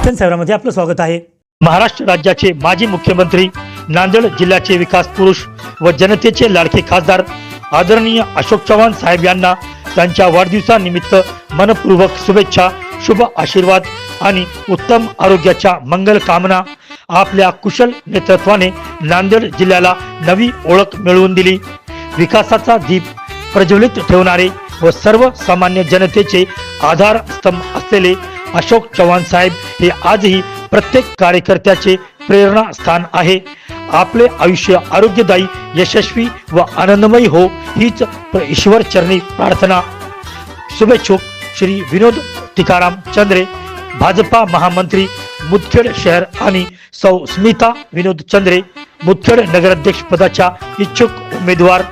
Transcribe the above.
दर्शन सेवरामध्ये आपलं स्वागत आहे. महाराष्ट्र राज्याचे माजी मुख्यमंत्री नांदेड जिल्ह्याचे विकास पुरुष व जनतेचे लाडके खासदार आदरणीय अशोक चव्हाण साहेब यांना त्यांच्या वाढदिवसानिमित्त मनपूर्वक शुभेच्छा शुभ आशीर्वाद आणि उत्तम आरोग्याच्या मंगल कामना आपल्या कुशल नेतृत्वाने नांदेड जिल्ह्याला नवी ओळख मिळवून दिली. विकासाचा दीप प्रज्वलित ठेवणारे व सर्वसामान्य जनतेचे आधारस्तंभ असलेले अशोक चव्हाण साहेब हे आजही प्रत्येक कार्यकर्त्याचे प्रेरणास्थान आहे. आपले आयुष्य आरोग्यदायी यशस्वी व आनंदमयी हो हीच ईश्वर चरणी प्रार्थना. शुभेच्छुक श्री विनोद टिकाराम चंद्रे भाजपा महामंत्री मुदखेड शहर आणि सौ स्मिता विनोद चंद्रे मुदखेड नगराध्यक्ष पदाच्या इच्छुक उमेदवार